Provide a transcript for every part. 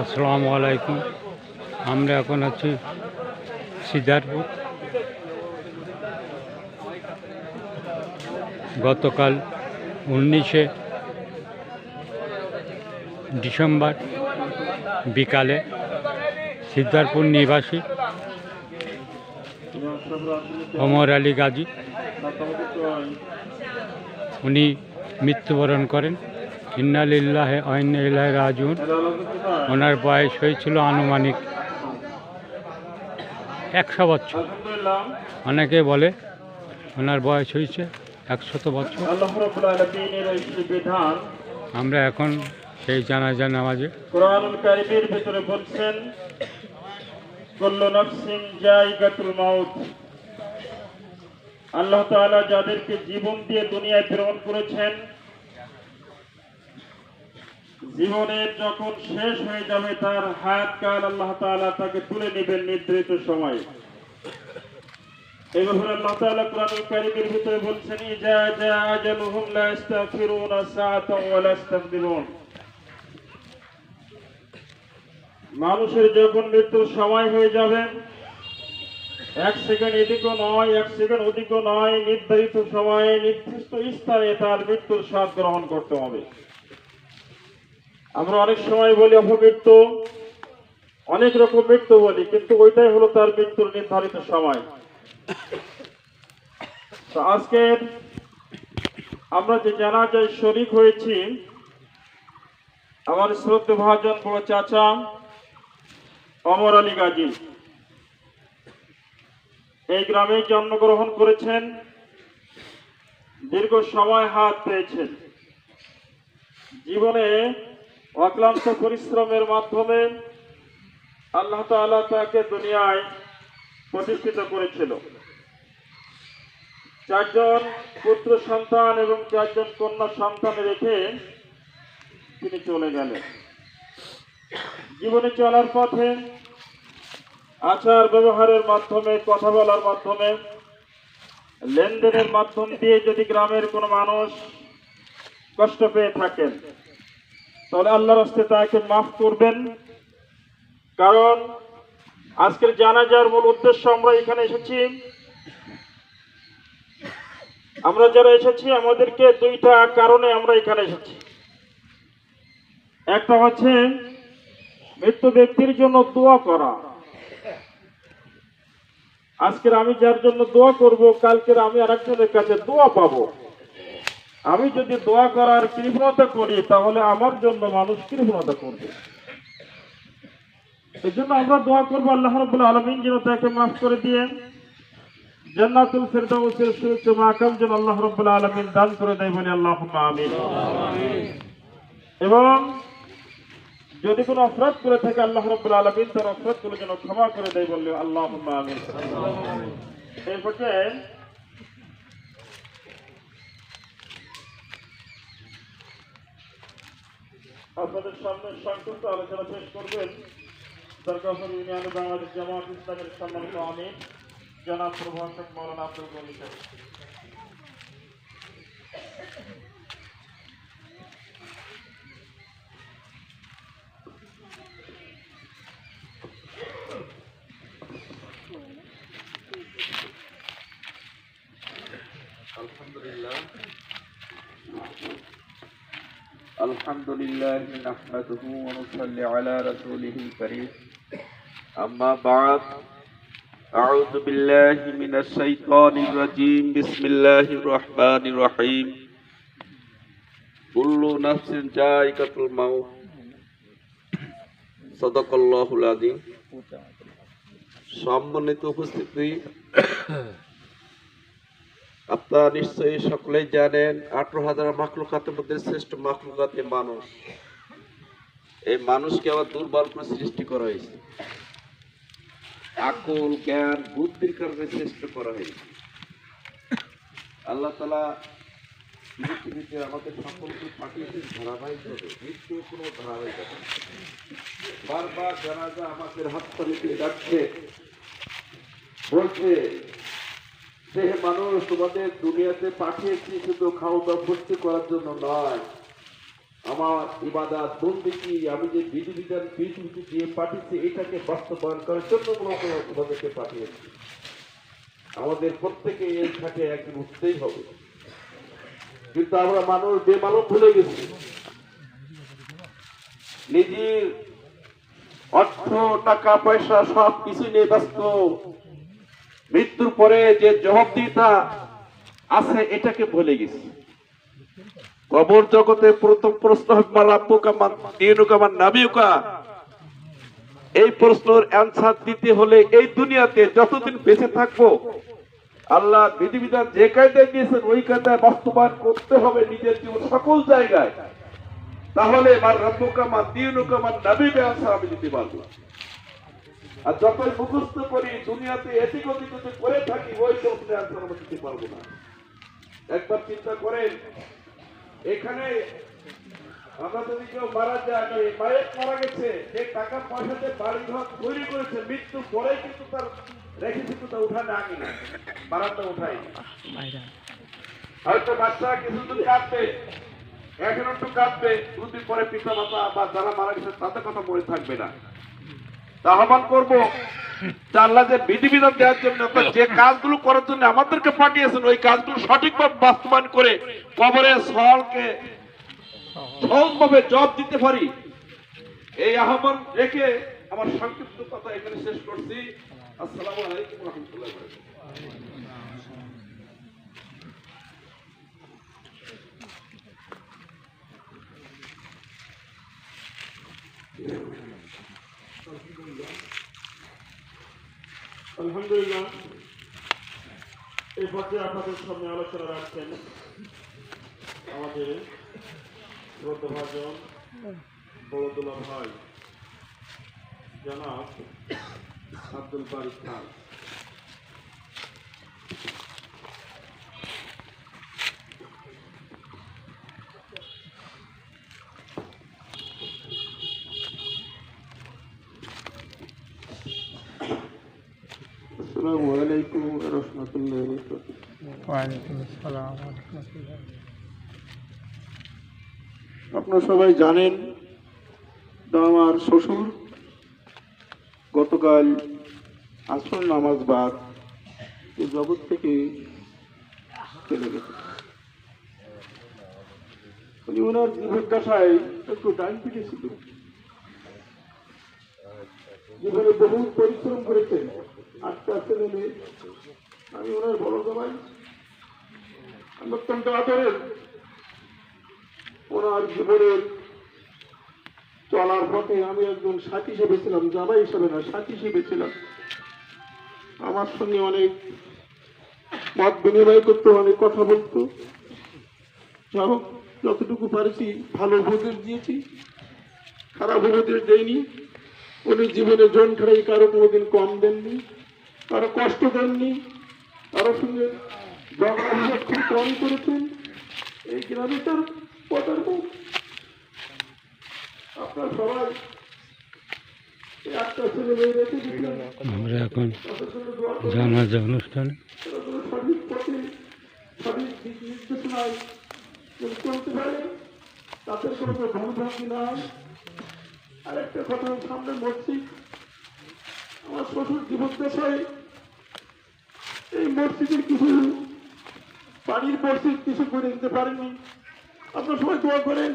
আসসালামু আলাইকুম। আমরা এখন আছি সিদ্ধারপুর। গতকাল উনিশে ডিসেম্বর বিকালে সিদ্ধারপুর নিবাসী অমর আলী গাজী, উনি মৃত্যুবরণ করেন। ইন্নালিল্লাহ ইল্লাহ রাজুন ওনার বয়স হয়েছিল আনুমানিক একশো বছর। অনেকে বলে ওনার বয়স হয়েছে একশত বছর। আমরা এখন সেই জানাজা নামাজে ভিতরে বলছেন আল্লাহ তাআলা যাদেরকে জীবন দিয়ে দুনিয়ায় প্রেরণ করেছেন জীবনের যখন শেষ হয়ে যাবে, তার হায়াত কাল আল্লাহ তাআলা তাকে তুলে নেবেন নির্ধারিত সময়। এই আল্লাহ তাআলা কোরআনুল কারীমের ভিতরে বলছেন, ইজা জা আজালুহুম লা ইস্তাগফিরুনা সাআতাও ওয়া লা ইস্তাকদিমুন মানুষের যখন মৃত্যুর সময় হয়ে যাবে, এক সেকেন্ড এদিকও নয়, এক সেকেন্ড ওদিকও নয়, নির্ধারিত সময়ে নির্দিষ্ট স্থানে তার মৃত্যুর স্বাদ গ্রহণ করতে হবে। আমরা অনেক সময় বলি অপমৃত্যু অনেক রকম মৃত্যু বলি, কিন্তু ওইটাই হলো তার মৃত্যুর নির্ধারিত সময়। তো আজকের আমরা যে জানাজায় শরিক হয়েছি, আমার শ্রদ্ধে ভাজন বড় চাচা অমর আলী গাজী। এই গ্রামে জন্মগ্রহণ করেছেন, দীর্ঘ সময় হাত পেয়েছেন। জীবনে অক্লান্ত পরিশ্রমের মাধ্যমে আল্লাহ তাআলা তাকে দুনিয়ায় প্রতিষ্ঠিত করেছিল। চারজন পুত্র সন্তান এবং চারজন কন্যা সন্তান রেখে তিনি চলে গেলেন। জীবনে চলার পথে, আচার ব্যবহারের মাধ্যমে, কথা বলার মাধ্যমে, লেনদেনের মাধ্যম দিয়ে যদি গ্রামের কোনো মানুষ কষ্ট পেয়ে থাকেন তাহলে আল্লাহর হস্তে তাকে মাফ করবেন। কারণ আজকের জানাজার মূল উদ্দেশ্য আমরা এখানে এসেছি। আমরা যারা এসেছি, আমাদেরকে দুইটা কারণে আমরা এখানে এসেছি। একটা হচ্ছে মৃত্যু ব্যক্তির জন্য দোয়া করা। আজকের আমি যার জন্য দোয়া করব, কালকের আমি আরেকজনের কাছে দোয়া পাবো। আমি যদি দোয়া করার কৃপণতা করি, তাহলে আমার জন্য মানুষ কৃপণতা করবে। এই জন্য আমরা দোয়া করব আল্লাহ রব্বুল আলমিন যেন তাকে মাফ করে দিয়ে জান্নাতুল ফেরদাউসের সুউচ্চ মাকাম যেন আল্লাহ রব্বুল আলমিন দান করে দেয় বলে আল্লাহ আমিন। এবং যদি কোনো অপরাধ করে থাকে, আল্লাহ রব্বুল আলমিন তারগুলো যেন ক্ষমা করে দেয় বললে আল্লাহ আমিন। এই আপনাদের সামনে সংক্ষিপ্ত আলোচনা পেশ করবেন। সরকার ইউনিয়ন বাংলাদেশ জামাত ইসলামের সম্মানিত আমির, জনাব প্রভাষক মৌলানা আব্দুল গনি আলহামদুলিল্লাহ। আলহামদুলিল্লাহ নাহমাদুহু ওয়া নুসাল্লি আলা রাসূলিহিল কারীম আম্মা বা'দ أعوذ بالله من الشيطان الرجيم بسم الله الرحمن الرحيم كل نفس ذائقة الموت صدق الله العظيم সম্মানিত উপস্থিতি আপনারা নিশ্চয়ই সকলেই জানেন, আঠারো হাজার মাকলুকাতের মধ্যে শ্রেষ্ঠ মাকলুকাতে মানুষ। এই মানুষকে আবার দুর্বল করে সৃষ্টি করা হয়েছে। আকল, জ্ঞান, বুদ্ধির কারণে শ্রেষ্ঠ করা হয়েছে। আল্লাহ তালা পৃথিবীতে আমাদের সকলকে পাঠিয়েছেন ধারাবাহিকভাবে। মৃত্যু কোনো ধারাবাহিকতা। বারবার জানাজা আমাদের হাত তালিতে যাচ্ছে বলছে যে মানুষ তোমাদের দুনিয়াতে পাঠিয়েছি শুধু খাওয়া দাওয়া ভর্তি করার জন্য নয়। আমার ইবাদত বন্দিকি আমি যে বিধি বিধান পৃথিবীতে দিয়ে পাঠিয়েছি, এটাকে বাস্তবায়ন করার জন্য তোমাদেরকে পাঠিয়েছি। আমাদের প্রত্যেকে এই ঘাটে একদিন উঠতেই হবে। কিন্তু আমরা মানুষ বেমালক ভুলে গেছি। নিজের অর্থ, টাকা, পয়সা সব কিছু নিয়ে ব্যস্ত। মৃত্যুর পরে যে জবাবদিহিতা আছে, এটাকে ভুলে গেছি। কবর জগতে প্রথম প্রশ্ন হবে মা রাব্বুকা মান দিনুকা মান নাবিয়ুকা এই প্রশ্নের অ্যান্সার দিতে হলে এই দুনিয়াতে যতদিন বেঁচে থাকব, আল্লাহ বিধিবিধান যে কায়দায় দিয়েছেন, ওই কায়দায় বাস্তবায়ন করতে হবে নিজের জীবন সকল জায়গায়। তাহলে আমার রব্বুকা মান দিনুকা মান অ্যান্সার আমি দিতে পারব। আর যতই মুখস্থ করি, দুনিয়াতে এদিক ওদিক যদি করে থাকি ওই প্রশ্নের অ্যান্সার আমি দিতে পারব না। একবার চিন্তা করেন, এখানে আমরা যদি কেউ মারা যায় মায়ের মারা গেছে, যে টাকা পয়সা দিয়ে বাড়ি ঘর তৈরি করেছে, মৃত্যুর পরে কিন্তু তার রেখে কিন্তু তা উঠানে আগে না। বারান্দা উঠাই হয়তো বাচ্চা কিছুদিন কাঁদবে, এখন একটু কাঁদবে, দুদিন পরে পিতা মাতা বা যারা মারা গেছে, তাদের কথা মনে থাকবে না। আহ্বান করব আল্লাহ যে বিধিবিধান দেওয়ার জন্য যে কাজগুলো করার জন্য আমাদেরকে পাঠিয়েছেন, ওই কাজগুলো সঠিকভাবে বাস্তবায়ন করে কবরে সলকে সহজভাবে জব দিতে পারি। এই আহ্বান রেখে আমার সংক্ষিপ্ত কথা এখানে শেষ করছি। আসসালামু আলাইকুম রহমতুল্লাহ আলহামদুলিল্লাহ, এই পর্যায়ে আপনাদের সামনে আলোচনা রাখছেন আমাদের বৌদ্ধভাজন বড়দুল্লা ভাই, জনাব আব্দুল বারিক খান। আসসালামু আলাইকুম রহমতুল্লাহ ওয়ালাইকুম আসসালাম আপনারা সবাই জানেন আমার শ্বশুর গতকাল আসর নামাজ বাদ জগৎ থেকে চলে গেছে। উনি ওনার জীবদ্দশায় একটু ডাইন পিঠে ছিল। জীবনে বহু পরিশ্রম করেছেন আটটা ছেলে মেয়ে। আমি ওনার বড় জামাই। আমি অত্যন্ত আদরের। ওনার জীবনের চলার পথে আমি একজন সাথী হিসেবে ছিলাম, জামাই হিসেবে না, সাথী হিসেবে ছিলাম। আমার সঙ্গে অনেক মত বিনিময় করতো, অনেক কথা বলতো। যা হোক, যতটুকু পারেছি ভালো উপদেশ দিয়েছি, খারাপ উপদেশ দেয়নি উনি জীবনে জন ছাড়াই কারও কোনোদিন কম দেননি কারও কষ্ট দেননি কারোর সঙ্গে খুব কম করেছেন। এই গ্রামে তার পদার্থ আপনার সবাই আমরা এখন। জানাজা অনুষ্ঠানে। তাদের কোনো ভুল ভ্রান্তি না আরেকটা কথা সামনে মসজিদ আমার শ্বশুর জীবদ্দশায় এই মসজিদের কিছু বাড়ির মসজিদ কিছু করে দিতে পারেনি। আপনার সবাই দোয়া করেন,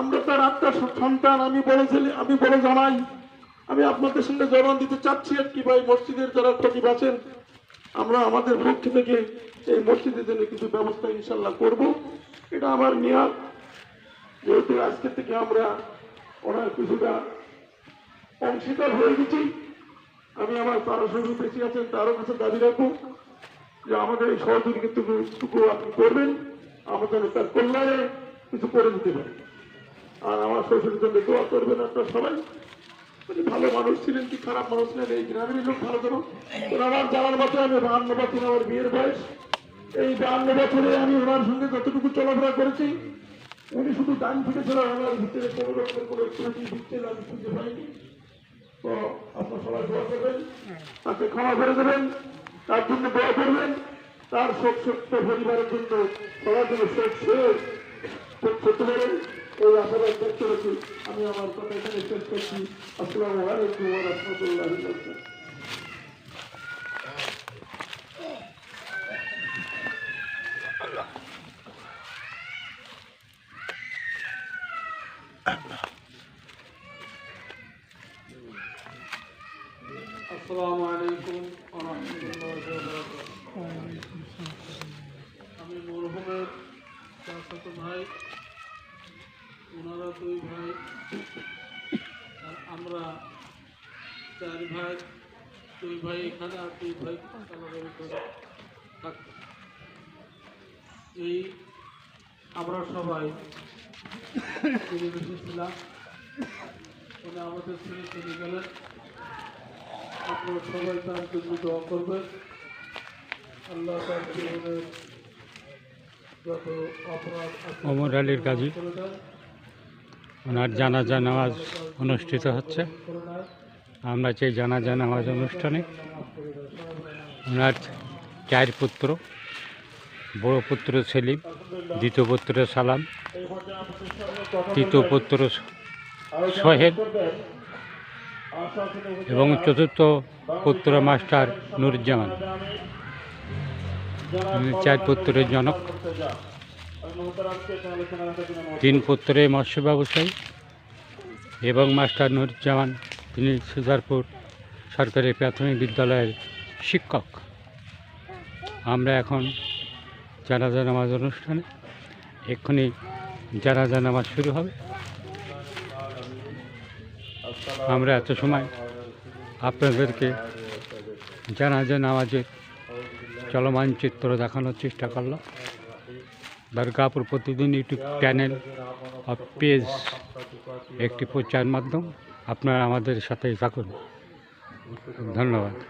আমরা তার আত্মার সন্তান, আমি বড় ছেলে, আমি বলে জানাই। আমি আপনাদের সঙ্গে জবান দিতে চাচ্ছি আর কি ভাই, মসজিদের যারা ক্ষতি আছেন, আমরা আমাদের পক্ষ থেকে এই মসজিদের জন্য কিছু ব্যবস্থা ইনশাল্লাহ করব। এটা আমার নিয়াদ যেহেতু আজকে থেকে আমরা ওনার কিছুটা অংশীদার হয়ে গেছি। আমি আমার তারা সঙ্গে বেশি আছেন, তারও কাছে দাবি রাখব যে আমাদের এই সহযোগিতাটুকু আপনি করবেন আমাদের তার কল্যাণে কিছু করে দিতে পারি। আর আমার শ্বশুরের জন্য দোয়া করবেন আপনার সবাই। ভালো মানুষ ছিলেন কি খারাপ মানুষ ছিলেন, এই গ্রামেরই লোক ভালো করো আমার জানার মতো আমি বাহান্ন বছর আমার বিয়ের বয়স। এই বাহান্ন বছরে আমি ওনার সঙ্গে যতটুকু চলাফেরা করেছি উনি শুধু ডান ফিরে ছিল আমার ভিতরে কোনো রকমের কোনো ত্রুটি বিচ্ছেদ আমি খুঁজে পাইনি। তো আপনার সবাই দোয়া করবেন, তাকে ক্ষমা করে দেবেন, তার জন্য দোয়া করবেন, তার শোক সত্য পরিবারের জন্য সবার জন্য শোক শেষ করতে পারেন এই আশাবাদ ব্যক্ত রেখে আমি আমার কথা এখানে শেষ করছি। আসসালামু আলাইকুম রাহমাতুল্লাহি আসসালামু আলাইকুম আমি মরহুমের চাচাতো ভাই, ওনারা দুই ভাই, আর আমরা চার ভাই, দুই ভাই এখানে আর দুই ভাই আলাদা করে এই আমরা সবাই ছিলাম। উনি আমাদের ছেড়ে চলে গেলেন। আপনারা সবাই তার জন্য দোয়া করবেন। আল্লাহ তার জীবনের যত অপরাধ আছে আলীর কাজী। ওনার জানাজা নামাজ অনুষ্ঠিত হচ্ছে। আমরা সেই জানাজা নামাজ অনুষ্ঠানে ওনার চার পুত্র বড় পুত্র সেলিম দ্বিতীয় পুত্র সালাম তৃতীয় পুত্র সোহেল এবং চতুর্থ পুত্র মাস্টার নুরুজ্জামান। চার পুত্রের জনক। তিন পুত্রে মৎস্য ব্যবসায়ী এবং মাস্টার নুরুজ্জামান, তিনি সুজারপুর সরকারি প্রাথমিক বিদ্যালয়ের শিক্ষক। আমরা এখন জানাজা নামাজ অনুষ্ঠানে। এক্ষুনি জানাজা নামাজ শুরু হবে। আমরা এত সময় আপনাদেরকে জানা যে নামাজের চলমান চিত্র দেখানোর চেষ্টা করলাম। দুর্গাপুর প্রতিদিন ইউটিউব চ্যানেল অফ পেজ একটি প্রচার মাধ্যম। আপনারা আমাদের সাথেই থাকুন। ধন্যবাদ।